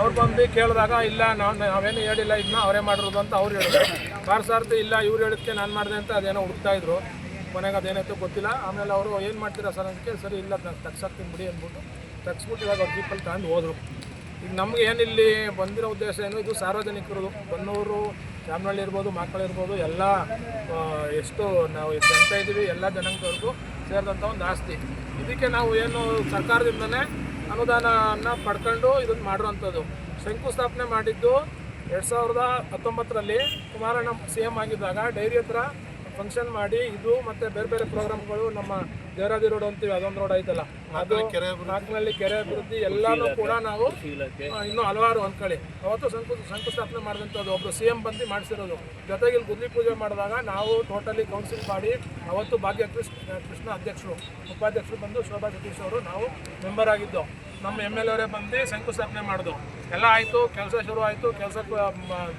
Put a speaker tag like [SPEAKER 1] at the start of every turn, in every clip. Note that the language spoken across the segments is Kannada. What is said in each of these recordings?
[SPEAKER 1] ಅವ್ರು ಬಂದು ಕೇಳಿದಾಗ, ಇಲ್ಲ, ನಾನು ನಾವೇನು ಹೇಳಿಲ್ಲ ಇದನ್ನ ಅವರೇ ಮಾಡಿರೋದು ಅಂತ ಅವ್ರು ಹೇಳಿದ್ರು. ಪಾರ್ಸಾರ್ತಿ ಇಲ್ಲ, ಇವ್ರು ಹೇಳಿದ್ಕೆ ನಾನು ಮಾಡಿದೆ ಅಂತ ಅದೇನೋ ಹುಡುಕ್ತಾ ಇದ್ರು. ಕೊನೆಗೆ ಅದೇನಾಯ್ತು ಗೊತ್ತಿಲ್ಲ. ಆಮೇಲೆ ಅವರು, ಏನು ಮಾಡ್ತೀರಾ ಸರ್? ಅದಕ್ಕೆ ಸರಿ, ಇಲ್ಲ ನಾನು ತಗ್ಸಾಕ್ತೀನಿ ಬಿಡಿ ಅಂದ್ಬಿಟ್ಟು ತಗ್ಸ್ಬಿಟ್ಟು ಇವಾಗ ಅವ್ರ ಜೀಪಲ್ಲಿ ತಗೊಂಡು ಹೋದರು. ಈಗ ನಮ್ಗೆ ಏನಿಲ್ಲಿ ಬಂದಿರೋ ಉದ್ದೇಶ ಏನು, ಇದು ಸಾರ್ವಜನಿಕರದು. ಬನ್ನೂರು ಜಾಮನಹಳ್ಳಿ ಇರ್ಬೋದು ಮಕ್ಕಳಿರ್ಬೋದು ಎಲ್ಲ ಎಷ್ಟು ನಾವು ಜನತಾ ಇದ್ದೀವಿ, ಎಲ್ಲ ಜನಾಂಗದವ್ರಿಗೂ ಸೇರಿದಂಥ ಒಂದು ಆಸ್ತಿ. ಇದಕ್ಕೆ ನಾವು ಏನು ಸರ್ಕಾರದಿಂದನೇ ಅನುದಾನನ ಪಡ್ಕೊಂಡು ಇದನ್ನು ಮಾಡಿರೋವಂಥದ್ದು. ಶಂಕುಸ್ಥಾಪನೆ ಮಾಡಿದ್ದು ಎರಡು ಸಾವಿರದ ಹತ್ತೊಂಬತ್ತರಲ್ಲಿ ಕುಮಾರಣ್ಣ ಸಿ ಎಂ ಆಗಿದ್ದಾಗ ಡೈರಿ ಹತ್ರ ಫಂಕ್ಷನ್ ಮಾಡಿ ಇದು ಮತ್ತೆ ಬೇರೆ ಬೇರೆ ಪ್ರೋಗ್ರಾಮ್ಗಳು ನಮ್ಮ ದೇವರಾಜಿ ರೋಡ್ ಅಂತೀವಿ ಅದೊಂದು ರೋಡ್ ಐತಲ್ಲ. ಅದು ನಾಲ್ಕನಲ್ಲಿ ಕೆರೆ ಅಭಿವೃದ್ಧಿ ಎಲ್ಲಾನು ಕೂಡ ನಾವು ಇನ್ನು ಹಲವಾರು ಅಂದ್ಕೊಳ್ಳಿ ಅವತ್ತು ಸಂಕು ಶಂಕುಸ್ಥಾಪನೆ ಮಾಡಿದಂಥದ್ದು ಒಬ್ಬರು ಸಿ ಎಂ ಬಂದು ಮಾಡಿಸಿರೋದು. ಜೊತೆಗೆ ಇಲ್ಲಿ ಗುದ್ಲಿ ಪೂಜೆ ಮಾಡಿದಾಗ ನಾವು ಟೋಟಲಿ ಕೌನ್ಸಿಲ್ ಮಾಡಿ ಅವತ್ತು ಭಾಗ್ಯ ಕೃಷ್ಣ ಕೃಷ್ಣ ಅಧ್ಯಕ್ಷರು ಉಪಾಧ್ಯಕ್ಷರು ಬಂದು ಶೋಭಾ ಸತೀಶ್ ಅವರು ನಾವು ಮೆಂಬರ್ ಆಗಿದ್ದು. ನಮ್ಮ ಎಂ ಎಲ್ ಅವರೇ ಬಂದು ಶಂಕುಸ್ಥಾಪನೆ ಮಾಡಿದ್ದು ಎಲ್ಲ ಆಯಿತು ಕೆಲಸ ಶುರು ಆಯಿತು ಕೆಲಸ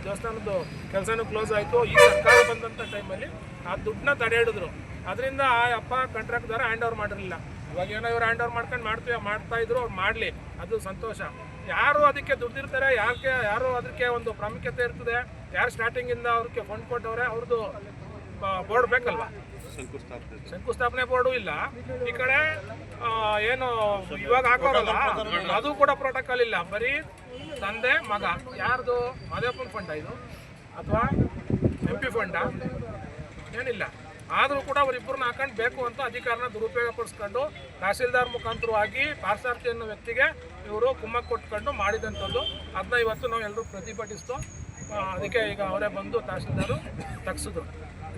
[SPEAKER 1] ದೇವಸ್ಥಾನದ್ದು ಕೆಲಸನೂ ಕ್ಲೋಸ್ ಆಯಿತು. ಈ ಸರ್ಕಾರ ಬಂದಂಥ ಟೈಮಲ್ಲಿ ಆ ದುಡ್ಡನ್ನ ತಡೆ ಹಿಡಿದ್ರು ಅದರಿಂದ ಆ ಅಪ್ಪ ಕಾಂಟ್ರಾಕ್ಟ್ದಾರ ಹ್ಯಾಂಡ್ ಓವರ್ ಮಾಡಿರಲಿಲ್ಲ. ಇವಾಗ ಏನೋ ಇವ್ರು ಹ್ಯಾಂಡ್ ಓವರ್ ಮಾಡ್ಕೊಂಡು ಮಾಡ್ತೀವಿ ಮಾಡ್ತಾ ಇದ್ರು ಅವ್ರು ಮಾಡಲಿ. ಅದು ಸಂತೋಷ. ಯಾರು ಅದಕ್ಕೆ ದುಡ್ಡಿರ್ತಾರೆ ಯಾಕೆ ಯಾರು ಅದಕ್ಕೆ ಒಂದು ಪ್ರಾಮುಖ್ಯತೆ ಇರ್ತದೆ ಯಾರು ಸ್ಟಾರ್ಟಿಂಗಿಂದ ಅವ್ರಿಗೆ ಫಂಡ್ ಕೊಟ್ಟವ್ರೆ ಅವ್ರದ್ದು ಬೋರ್ಡ್ ಬೇಕಲ್ವಾ? ಶಂಕುಸ್ಥಾಪನೆ. ಬೋರ್ಡು ಇಲ್ಲ. ಈ ಕಡೆ ಏನು ಇವಾಗ ಹಾಕೋರಲ್ಲ ಅದು ಕೂಡ ಪ್ರೋಟೋಕಾಲ್ ಇಲ್ಲ. ಬರೀ ತಂದೆ, ಮಗ. ಯಾರ್ದು? ಮಾದೇವಪ್ಪನ ಫಂಡ ಇದು? ಅಥವಾ ಎಂ ಪಿ ಫಂಡ ಏನಿಲ್ಲ. ಆದರೂ ಕೂಡ ಅವರಿಬ್ಬರನ್ನ ಹಾಕೊಂಡು ಬೇಕು ಅಂತ ಅಧಿಕಾರನ ದುರುಪಯೋಗ ಪಡಿಸ್ಕೊಂಡು ತಹಸೀಲ್ದಾರ್ ಮುಖಾಂತರವಾಗಿ ಪಾರ್ಸಾರ್ಥಿ ಅನ್ನೋ ವ್ಯಕ್ತಿಗೆ ಇವರು ಕುಮ್ಮಕ್ ಕೊಟ್ಕೊಂಡು ಮಾಡಿದಂಥದ್ದು. ಅದನ್ನ ಇವತ್ತು ನಾವು ಎಲ್ಲರೂ ಪ್ರತಿಭಟಿಸ್ತು. ಅದಕ್ಕೆ ಈಗ ಅವರೇ ಬಂದು ತಹಸೀಲ್ದಾರು ತಗ್ಸಿದ್ರು.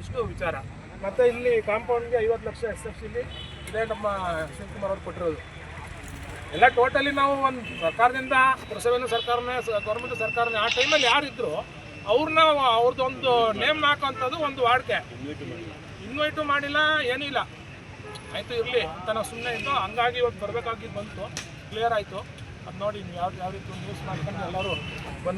[SPEAKER 1] ಇಷ್ಟು ವಿಚಾರ. ಮತ್ತು ಇಲ್ಲಿ ಕಾಂಪೌಂಡ್ಗೆ ಐವತ್ತು ಲಕ್ಷ ಎಸ್ ಎಫ್ ಸಿಲಿ ಇದೇ ನಮ್ಮ ಶಿವಕುಮಾರ್ ಅವ್ರು ಕೊಟ್ಟಿರೋದು. ಎಲ್ಲ ಟೋಟಲಿ ನಾವು ಒಂದು ಸರ್ಕಾರದಿಂದ ಪುರಸಭೆನ ಸರ್ಕಾರನೇ ಗೌರ್ಮೆಂಟ್ ಸರ್ಕಾರನೇ, ಆ ಟೈಮಲ್ಲಿ ಯಾರಿದ್ರು ಅವ್ರನ್ನ ಅವ್ರದ್ದು ಒಂದು ನೇಮ್ ಹಾಕೋಂಥದ್ದು ಒಂದು ವಾಡಿಕೆ. ಇನ್ವೈಟು ಮಾಡಿಲ್ಲ, ಏನೂ ಇಲ್ಲ. ಆಯಿತು, ಇರಲಿ ಅಂತ ನಾವು ಸುಮ್ಮನೆ ಇದ್ದು ಹಂಗಾಗಿ ಇವತ್ತು ಬರಬೇಕಾಗಿ ಬಂತು. ಕ್ಲಿಯರ್ ಆಯಿತು. ಅದು ನೋಡಿ ನೀವು ಯಾವ ಯಾವ ರೀತಿ ನ್ಯೂಸ್ ಮಾಡ್ಕೊಂಡು ಎಲ್ಲರೂ ಬಂದು